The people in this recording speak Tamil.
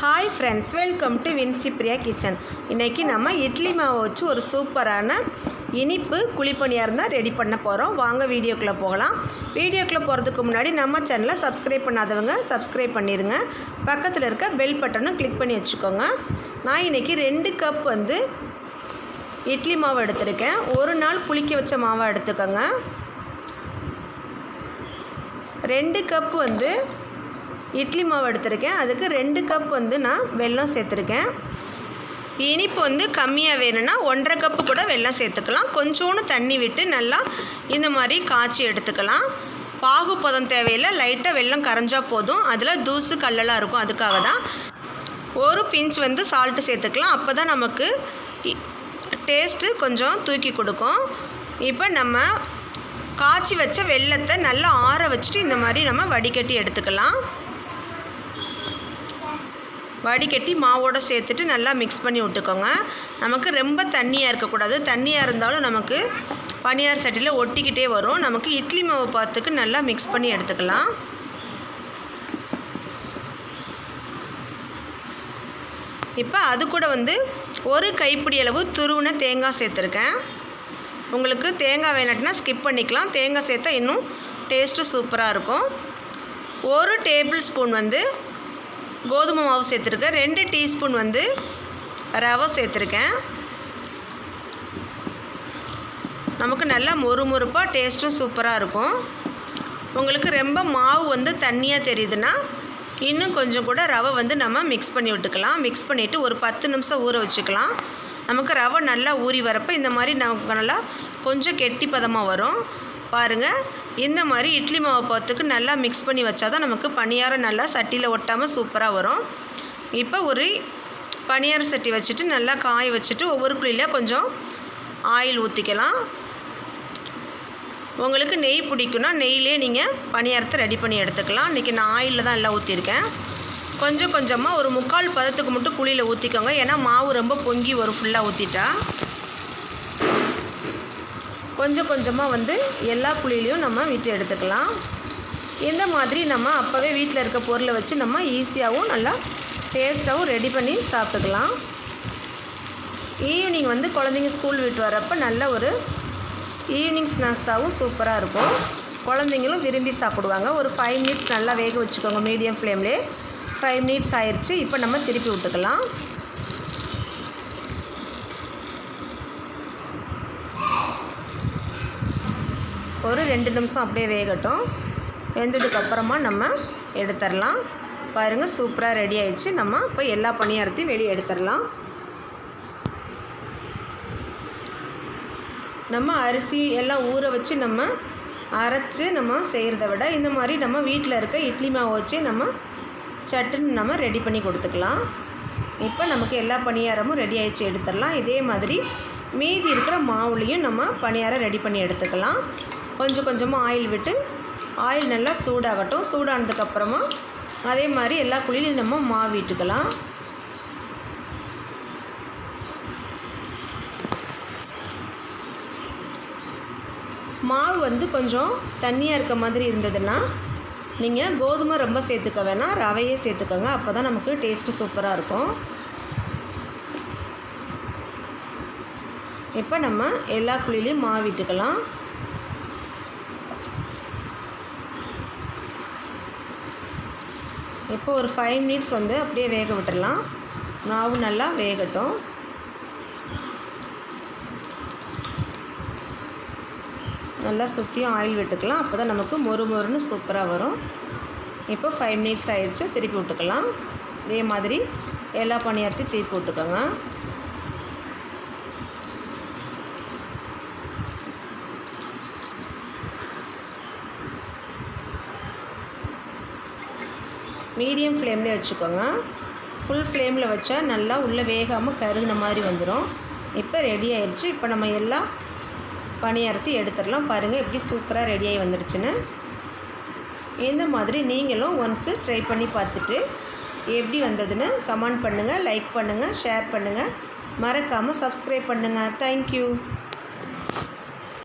Hi friends welcome to Vinci Priya kitchen இன்றைக்கி நம்ம இட்லி மாவை வச்சு ஒரு சூப்பரான இனிப்பு குழிப்பணியாக தான் ரெடி பண்ண போகிறோம் வாங்க வீடியோக்குள்ளே போகலாம். வீடியோக்குள்ளே போகிறதுக்கு முன்னாடி நம்ம சேனலை சப்ஸ்கிரைப் பண்ணாதவங்க சப்ஸ்கிரைப் பண்ணிடுங்க பக்கத்தில் இருக்க பெல் பட்டனும் கிளிக் பண்ணி வச்சுக்கோங்க. நான் இன்றைக்கி ரெண்டு கப் வந்து இட்லி மாவு எடுத்திருக்கேன். ஒரு நாள் புளிக்க வச்ச மாவை எடுத்துக்கோங்க. ரெண்டு கப் வந்து இட்லி மாவு எடுத்திருக்கேன். அதுக்கு ரெண்டு கப் வந்து நான் வெல்லம் சேர்த்துருக்கேன். இனிப்பு வந்து கம்மியாக வேணும்னா ஒன்றரை கப்பு கூட வெல்லம் சேர்த்துக்கலாம். கொஞ்சோண்டு தண்ணி விட்டு நல்லா இந்த மாதிரி காய்ச்சி எடுத்துக்கலாம். பாகு பதம் தேவையில்லை லைட்டாக வெல்லம் கரைஞ்சால் போதும். அதில் தூசு கல்லெல்லாம் இருக்கும் அதுக்காக தான். ஒரு பிஞ்ச் வந்து சால்ட்டு சேர்த்துக்கலாம். அப்போ தான் நமக்கு டேஸ்ட்டு கொஞ்சம் தூக்கி கொடுக்கும். இப்போ நம்ம காய்ச்சி வச்ச வெல்லத்தை நல்லா ஆற வச்சுட்டு இந்த மாதிரி நம்ம வடிகட்டி எடுத்துக்கலாம். வடிகட்டி மாவோடு சேர்த்துட்டு நல்லா மிக்ஸ் பண்ணி விட்டுக்கோங்க. நமக்கு ரொம்ப தண்ணியாக இருக்கக்கூடாது. தண்ணியாக இருந்தாலும் நமக்கு பனியார் சட்டியில் ஒட்டிக்கிட்டே வரும். நமக்கு இட்லி மாவு பார்த்துக்கு நல்லா மிக்ஸ் பண்ணி எடுத்துக்கலாம். இப்போ அது கூட வந்து ஒரு கைப்பிடி அளவு துருவின தேங்காய் சேர்த்துருக்கேன். உங்களுக்கு தேங்காய் வேணாட்டினா ஸ்கிப் பண்ணிக்கலாம். தேங்காய் சேர்த்தா இன்னும் டேஸ்ட்டு சூப்பராக இருக்கும். ஒரு டேபிள் ஸ்பூன் வந்து கோதுமை மாவு சேர்த்துருக்கேன். ரெண்டு டீஸ்பூன் வந்து ரவை சேர்த்துருக்கேன். நமக்கு நல்லா மொறுமொறுப்பாக டேஸ்ட்டும் சூப்பராக இருக்கும். உங்களுக்கு ரொம்ப மாவு வந்து தண்ணியாக தெரியுதுன்னா இன்னும் கொஞ்சம் கூட ரவை வந்து நம்ம மிக்ஸ் பண்ணி விட்டுக்கலாம். மிக்ஸ் பண்ணிவிட்டு ஒரு பத்து நிமிஷம் ஊற வச்சுக்கலாம். நமக்கு ரவை நல்லா ஊறி வரப்போ இந்த மாதிரி நமக்கு நல்லா கொஞ்சம் கெட்டி பதமாக வரும். பாருங்கள் இந்த மாதிரி இட்லி மாவை பார்த்துக்கு நல்லா மிக்ஸ் பண்ணி வச்சா தான் நமக்கு பணியாரம் நல்லா சட்டியில் ஒட்டாமல் சூப்பராக வரும். இப்போ ஒரு பனியார சட்டி வச்சுட்டு நல்லா காய வச்சுட்டு ஒவ்வொரு குழியில் கொஞ்சம் ஆயில் ஊற்றிக்கலாம் உங்களுக்கு நெய் பிடிக்குன்னா நெய்லே நீங்கள் பணியாரத்தை ரெடி பண்ணி எடுத்துக்கலாம். இன்றைக்கி நான் ஆயிலில் தான் எல்லாம் ஊற்றிருக்கேன் கொஞ்சம் கொஞ்சமாக ஒரு முக்கால் பதத்துக்கு மட்டும் குழியில் ஊற்றிக்கோங்க ஏன்னா மாவு ரொம்ப பொங்கி வரும் ஃபுல்லாக ஊற்றிட்டா கொஞ்சம் கொஞ்சமாக வந்து எல்லா புளியிலையும் நம்ம விட்டு எடுத்துக்கலாம். இந்த மாதிரி நம்ம அப்போவே வீட்டில் இருக்க பொருளை வச்சு நம்ம ஈஸியாகவும் நல்லா டேஸ்ட்டாகவும் ரெடி பண்ணி சாப்பிட்டுக்கலாம். ஈவினிங் வந்து குழந்தைங்க ஸ்கூல் விட்டு வரப்போ நல்ல ஒரு ஈவினிங் ஸ்நாக்ஸாகவும் சூப்பராக இருக்கும். குழந்தைங்களும் விரும்பி சாப்பிடுவாங்க. ஒரு ஃபைவ் மினிட்ஸ் நல்லா வேக வச்சுக்கோங்க. மீடியம் ஃப்ளேம்லேயே ஃபைவ் மினிட்ஸ் ஆயிடுச்சு இப்போ நம்ம திருப்பி விட்டுக்கலாம். ஒரு ரெண்டு நிமிஷம் அப்படியே வேகட்டும். வெந்ததுக்கப்புறமா நம்ம எடுத்துடலாம். பாருங்கள் சூப்பராக ரெடி ஆயிடுச்சு. நம்ம இப்போ எல்லா பணியாரத்தையும் வெளியே எடுத்துடலாம். நம்ம அரிசி எல்லாம் ஊற வச்சு நம்ம அரைச்சி நம்ம செய்கிறத விட இந்த மாதிரி நம்ம வீட்டில் இருக்க இட்லி மாவு வச்சு நம்ம சட்டுன்னு நம்ம ரெடி பண்ணி கொடுத்துக்கலாம். இப்போ நமக்கு எல்லா பணியாரமும் ரெடி ஆகிடுச்சு எடுத்துடலாம். இதே மாதிரி மீதி இருக்கிற மாவுலேயும் நம்ம பணியாரம் ரெடி பண்ணி எடுத்துக்கலாம். கொஞ்சம் கொஞ்சமாக ஆயில் விட்டு ஆயில் நல்லா சூடாகட்டும். சூடானதுக்கப்புறமா அதே மாதிரி எல்லா குழியிலையும் நம்ம மாவு விட்டுக்கலாம் மாவு வந்து கொஞ்சம் தண்ணியாக இருக்க மாதிரி இருந்ததுன்னா நீங்கள் கோதுமை ரொம்ப சேர்த்துக்க வேணாம் ரவையே சேர்த்துக்கோங்க. அப்போ தான் நமக்கு டேஸ்ட்டு சூப்பராக இருக்கும். இப்போ நம்ம எல்லா குழிலையும் மாவிட்டுக்கலாம் இப்போ ஒரு ஃபைவ் மினிட்ஸ் வந்து அப்படியே வேக விட்டுடலாம் மாவு நல்லா வேகட்டும். நல்லா சுற்றியும் ஆயில் விட்டுக்கலாம். அப்போ தான் நமக்கு மொறு மொறுன்னு சூப்பராக வரும். இப்போ ஃபைவ் மினிட்ஸ் ஆயிடுச்சு. திருப்பி விட்டுக்கலாம். இதே மாதிரி எல்லா பணியாரத்தையும் திருப்பி விட்டுக்கோங்க. மீடியம் ஃப்ளேம்லேயே வச்சுக்கோங்க. ஃபுல் ஃப்ளேமில் வச்சா நல்லா உள்ளே வேகாமல் கருகின மாதிரி வந்துடும் இப்போ ரெடி ஆயிடுச்சு. இப்போ நம்ம எல்லாம் பணியாரத்தை எடுத்துடலாம். பாருங்கள் எப்படி சூப்பராக ரெடியாகி வந்துடுச்சுன்னு. இந்த மாதிரி நீங்களும் ஒன்ஸு ட்ரை பண்ணி பார்த்துட்டு எப்படி வந்ததுன்னு கமெண்ட் பண்ணுங்கள் லைக் பண்ணுங்கள் ஷேர் பண்ணுங்கள் மறக்காமல் சப்ஸ்கிரைப் பண்ணுங்கள் தேங்க்யூ